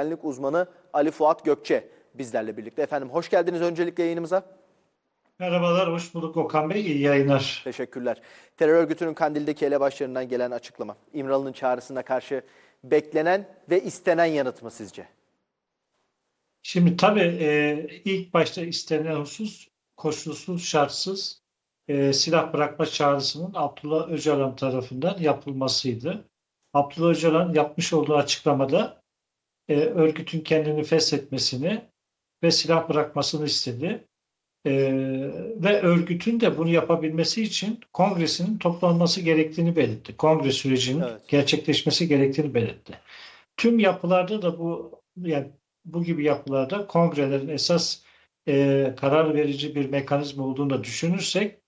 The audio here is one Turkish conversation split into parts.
Güvenlik uzmanı Ali Fuat Gökçe bizlerle birlikte. Efendim hoş geldiniz öncelikle yayınımıza. Merhabalar, hoş bulduk Okan Bey. İyi yayınlar. Teşekkürler. Terör örgütünün Kandil'deki elebaşlarından gelen açıklama. İmralı'nın çağrısına karşı beklenen ve istenen yanıt mı sizce? Şimdi tabii e, ilk başta istenilen husus koşulsuz, şartsız e, silah bırakma çağrısının Abdullah Öcalan tarafından yapılmasıydı. Abdullah Öcalan yapmış olduğu açıklamada e, örgütün kendini feshetmesini ve silah bırakmasını istedi. E, ve örgütün de bunu yapabilmesi için kongresinin toplanması gerektiğini belirtti. Kongre sürecinin Evet. gerçekleşmesi gerektiğini belirtti. Tüm yapılarda da bu yani bu gibi yapılarda kongrelerin esas e, karar verici bir mekanizma olduğunu da düşünürsek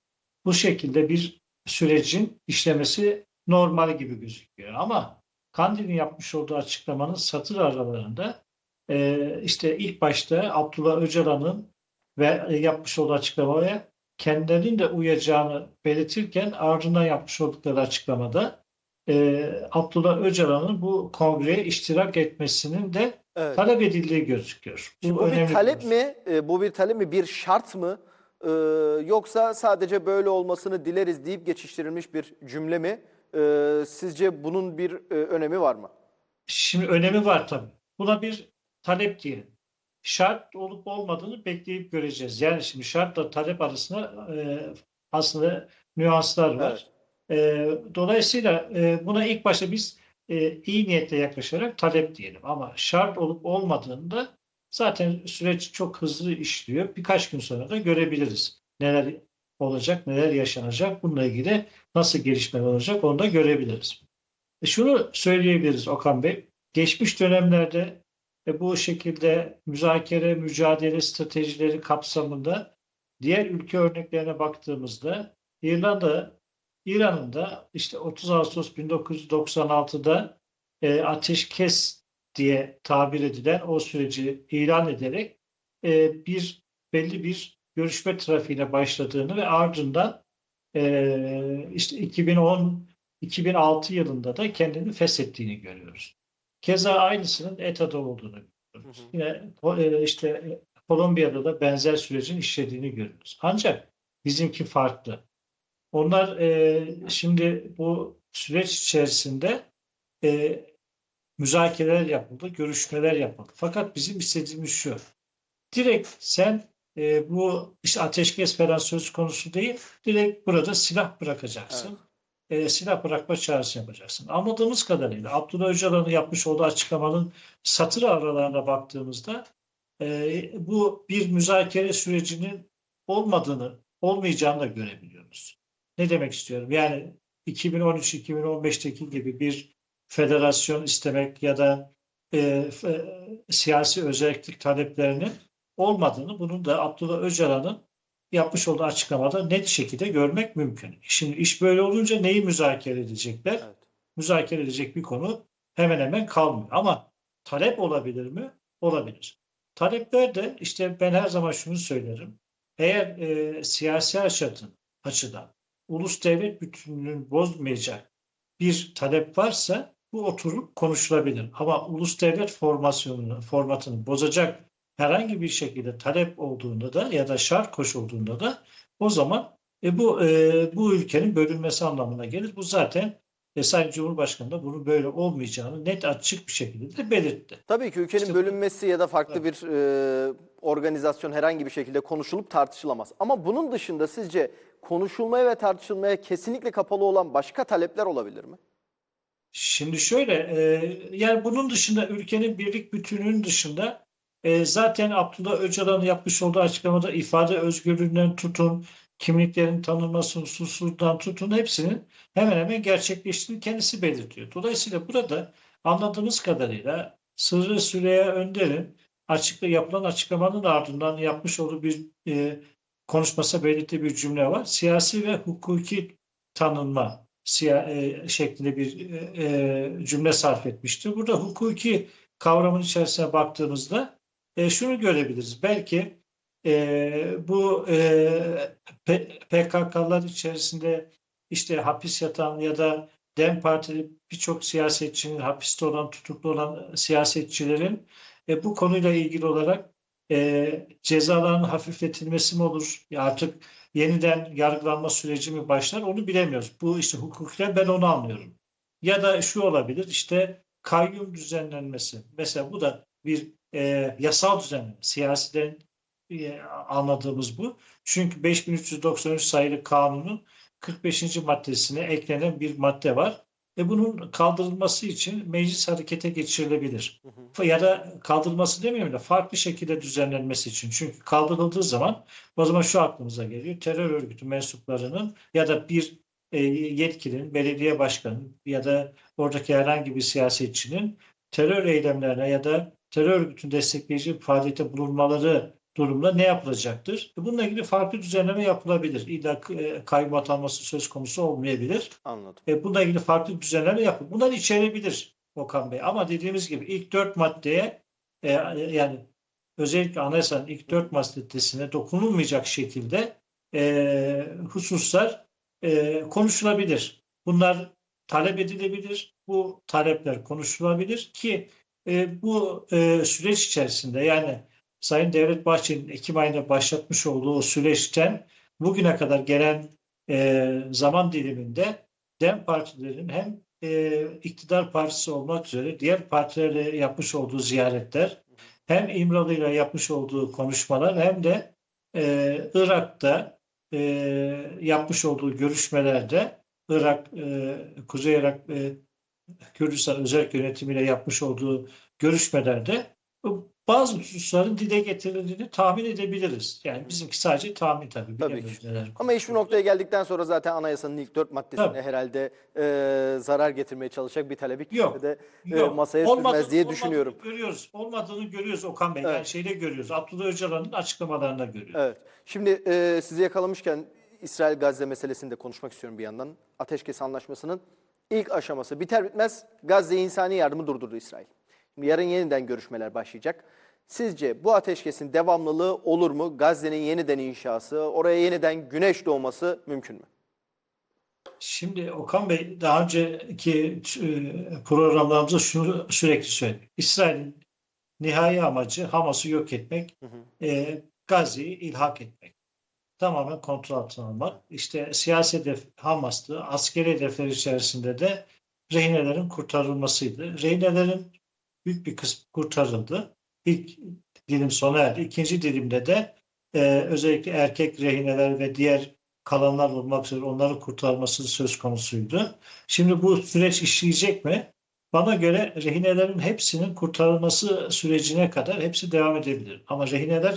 bu şekilde bir sürecin işlemesi normal gibi gözüküyor. Ama Kandil'in yapmış olduğu açıklamanın satır aralarında e, işte ilk başta Abdullah Öcalan'ın ve e, yapmış olduğu açıklamaya kendilerinin de uyacağını belirtirken ardından yapmış oldukları açıklamada e, Abdullah Öcalan'ın bu kongreye iştirak etmesinin de Evet. talep edildiği gözüküyor. Şimdi bu önemli bir talep mi? E, bu bir talep mi? Bir şart mı? E, yoksa sadece böyle olmasını dileriz deyip geçiştirilmiş bir cümle mi? E, sizce bunun bir e, önemi var mı? Şimdi önemi var tabii. Buna bir talep diyelim. Şart olup olmadığını bekleyip göreceğiz. Yani şimdi şartla talep arasında e, aslında nüanslar var. E, dolayısıyla e, buna ilk başta biz e, iyi niyetle yaklaşarak talep diyelim. Ama şart olup olmadığında zaten süreç çok hızlı işliyor. Birkaç gün sonra da görebiliriz. Neler olacak, neler yaşanacak, bununla ilgili nasıl gelişmeler olacak onu da görebiliriz. E, şunu söyleyebiliriz Okan Bey. Geçmiş dönemlerde e, bu şekilde müzakere, mücadele stratejileri kapsamında diğer ülke örneklerine baktığımızda İrlanda, İran'ın da işte 30 Ağustos 1996'da e, ateşkes diye tabir edilen o süreci ilan ederek e, bir belli bir görüşme trafiğine başladığını ve ardından e, işte 2010 2006 yılında da kendini feshettiğini görüyoruz. Keza aynısının ETA'da olduğunu görüyoruz. Hı hı. Yine e, işte Kolombiya'da da benzer sürecin işlediğini görüyoruz. Ancak bizimki farklı. Onlar e, şimdi bu süreç içerisinde e, müzakereler yapıldı, görüşmeler yapıldı. Fakat bizim istediğimiz şu. Direkt sen e, bu işte ateşkes falan söz konusu değil, direkt burada silah bırakacaksın. E, silah bırakma çağrısı yapacaksın. Anladığımız kadarıyla Abdullah Öcalan'ın yapmış olduğu açıklamanın satır aralarına baktığımızda e, bu bir müzakere sürecinin olmadığını, olmayacağını da görebiliyoruz. Ne demek istiyorum? Yani 2013-2015'teki gibi bir federasyon istemek ya da e, f- siyasi özellik taleplerinin olmadığını, bunun da Abdullah Öcalan'ın yapmış olduğu açıklamada net şekilde görmek mümkün. Şimdi iş böyle olunca neyi müzakere edecekler? Evet. Müzakere edecek bir konu hemen hemen kalmıyor. Ama talep olabilir mi? Olabilir. Talepler de işte ben her zaman şunu söylerim. Eğer e, siyasi açıdan, açıdan ulus devlet bütünlüğünü bozmayacak bir talep varsa bu oturup konuşulabilir. Ama ulus devlet formasyonunu, formatını bozacak herhangi bir şekilde talep olduğunda da ya da şart koşulduğunda da o zaman e, bu e, bu ülkenin bölünmesi anlamına gelir. Bu zaten e, Sayın Cumhurbaşkanı da bunun böyle olmayacağını net açık bir şekilde de belirtti. Tabii ki ülkenin İşte bölünmesi ya da farklı bir e, organizasyon herhangi bir şekilde konuşulup tartışılamaz. Ama bunun dışında sizce konuşulmaya ve tartışılmaya kesinlikle kapalı olan başka talepler olabilir mi? Şimdi şöyle, e, yani bunun dışında ülkenin birlik bütünlüğünün dışında e, zaten Abdullah Öcalan'ın yapmış olduğu açıklamada ifade özgürlüğünden tutun, kimliklerin tanınması hususundan tutun hepsinin hemen hemen gerçekleştiğini kendisi belirtiyor. Dolayısıyla burada anladığımız kadarıyla Sırrı Süreyya Önder'in açıkla yapılan açıklamanın ardından yapmış olduğu bir e, konuşması belirttiği bir cümle var. Siyasi ve hukuki tanınma siya, e, şeklinde bir e, e, cümle sarf etmiştir. Burada hukuki kavramın içerisine baktığımızda e, şunu görebiliriz. Belki e, bu e, PKK'lar içerisinde işte hapis yatan ya da DEM Partili birçok siyasetçinin, hapiste olan, tutuklu olan siyasetçilerin e, bu konuyla ilgili olarak e, cezaların hafifletilmesi mi olur? Ya artık yeniden yargılanma süreci mi başlar? Onu bilemiyoruz. Bu işte hukuken ben onu anlıyorum. Ya da şu olabilir işte kayyum düzenlenmesi. Mesela bu da bir e, yasal düzenleme. Siyasiden e, anladığımız bu. Çünkü 5393 sayılı kanunun 45. maddesine eklenen bir madde var. E bunun kaldırılması için meclis harekete geçirilebilir. Ya da kaldırılması demiyorum da farklı şekilde düzenlenmesi için. Çünkü kaldırıldığı zaman o zaman şu aklımıza geliyor. Terör örgütü mensuplarının ya da bir e, yetkilinin, belediye başkanı ya da oradaki herhangi bir siyasetçinin terör eylemlerine ya da terör örgütünü destekleyici faaliyete bulunmaları durumda ne yapılacaktır? E, Bununla ilgili farklı düzenleme yapılabilir. İlla e, kayyum atanması söz konusu olmayabilir. Anladım. E, bununla ilgili farklı düzenleme yapın. Bunlar içerebilir Okan Bey. Ama dediğimiz gibi ilk dört maddeye e, yani özellikle anayasanın ilk dört maddesine dokunulmayacak şekilde e, hususlar e, konuşulabilir. Bunlar talep edilebilir. Bu talepler konuşulabilir ki e, bu e, süreç içerisinde yani Sayın Devlet Bahçeli'nin Ekim ayında başlatmış olduğu süreçten bugüne kadar gelen e, zaman diliminde DEM partilerin hem e, iktidar partisi olmak üzere diğer partilerle yapmış olduğu ziyaretler, hem İmralı'yla yapmış olduğu konuşmalar hem de e, Irak'ta e, yapmış olduğu görüşmelerde Irak, e, Kuzey Irak e, Kürdistan özel yönetimiyle yapmış olduğu görüşmelerde bazı hususların dile getirildiğini tahmin edebiliriz. Yani bizimki sadece tahmin tabii. Tabii ki. Ama iş bu noktaya geldikten sonra zaten anayasanın ilk dört maddesine Tabii. herhalde e, zarar getirmeye çalışacak bir talebi Yok. de e, Yok, masaya olmadığını- sürmez diye olmadığını düşünüyorum. Görüyoruz. Olmadığını görüyoruz Okan Bey. Evet. Yani şeyde görüyoruz. Abdullah Öcalan'ın açıklamalarında görüyoruz. Evet. Şimdi e, sizi yakalamışken İsrail-Gazze meselesini de konuşmak istiyorum bir yandan. Ateşkes Anlaşması'nın ilk aşaması biter bitmez Gazze insani yardımı durdurdu İsrail. Şimdi yarın yeniden görüşmeler başlayacak. Sizce bu ateşkesin devamlılığı olur mu? Gazze'nin yeniden inşası, oraya yeniden güneş doğması mümkün mü? Şimdi Okan Bey daha önceki e, programlarımızda şunu sürekli söyledik. İsrail'in nihai amacı Hamas'ı yok etmek, Hı hı. e, Gazze'yi ilhak etmek. Tamamen kontrol altına almak. İşte siyasi hedef Hamas'tı. Askeri hedefler içerisinde de rehinelerin kurtarılmasıydı. Rehinelerin büyük bir kısmı kurtarıldı. İlk dilim sona erdi. İkinci dilimde de e, özellikle erkek rehineler ve diğer kalanlar olmak üzere onların kurtarılması söz konusuydu. Şimdi bu süreç işleyecek mi? Bana göre rehinelerin hepsinin kurtarılması sürecine kadar hepsi devam edebilir. Ama rehineler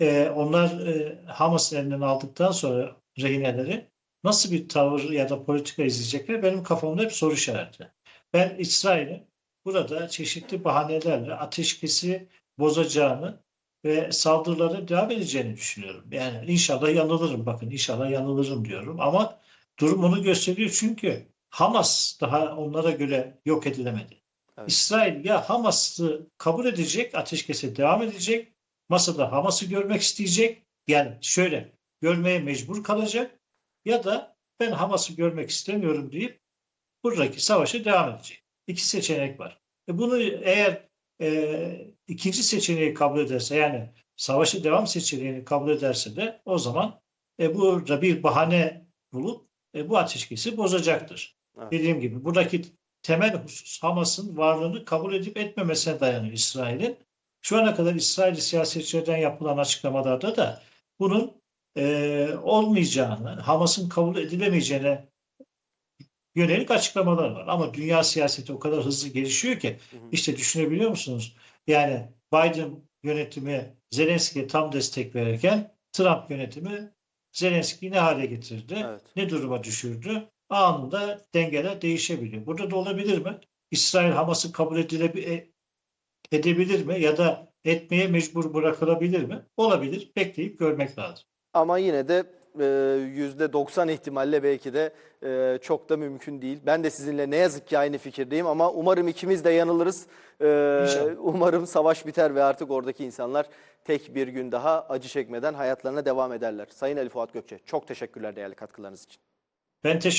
e, onlar e, Hamas elinden aldıktan sonra rehineleri nasıl bir tavır ya da politika izleyecekler benim kafamda hep soru işareti. Ben İsrail'in burada çeşitli bahanelerle ateşkesi bozacağını ve saldırılara devam edeceğini düşünüyorum. Yani inşallah yanılırım bakın inşallah yanılırım diyorum ama durum onu gösteriyor çünkü Hamas daha onlara göre yok edilemedi. Evet. İsrail ya Hamas'ı kabul edecek, ateşkese devam edecek, masada Hamas'ı görmek isteyecek. Yani şöyle görmeye mecbur kalacak ya da ben Hamas'ı görmek istemiyorum deyip buradaki savaşa devam edecek. İki seçenek var. E bunu eğer e, ikinci seçeneği kabul ederse yani savaşa devam seçeneğini kabul ederse de o zaman e, burada bir bahane bulup e, bu ateşkesi bozacaktır. Evet. Dediğim gibi buradaki temel husus Hamas'ın varlığını kabul edip etmemesine dayanıyor İsrail'in. Şu ana kadar İsrailli siyasetçilerden yapılan açıklamalarda da bunun e, olmayacağını, Hamas'ın kabul edilemeyeceğine yönelik açıklamalar var. Ama dünya siyaseti o kadar hızlı gelişiyor ki işte düşünebiliyor musunuz? Yani Biden yönetimi Zelenski'ye tam destek verirken Trump yönetimi Zelenski'yi ne hale getirdi? Evet. Ne duruma düşürdü? Anında dengeler değişebiliyor. Burada da olabilir mi? İsrail Hamas'ı kabul edilebi- e- edebilir mi? Ya da etmeye mecbur bırakılabilir mi? Olabilir. Bekleyip görmek lazım. Ama yine de e, %90 ihtimalle belki de e, çok da mümkün değil. Ben de sizinle ne yazık ki aynı fikirdeyim ama umarım ikimiz de yanılırız. E, İnşallah. umarım savaş biter ve artık oradaki insanlar tek bir gün daha acı çekmeden hayatlarına devam ederler. Sayın Ali Fuat Gökçe çok teşekkürler değerli katkılarınız için. Ben teşekkür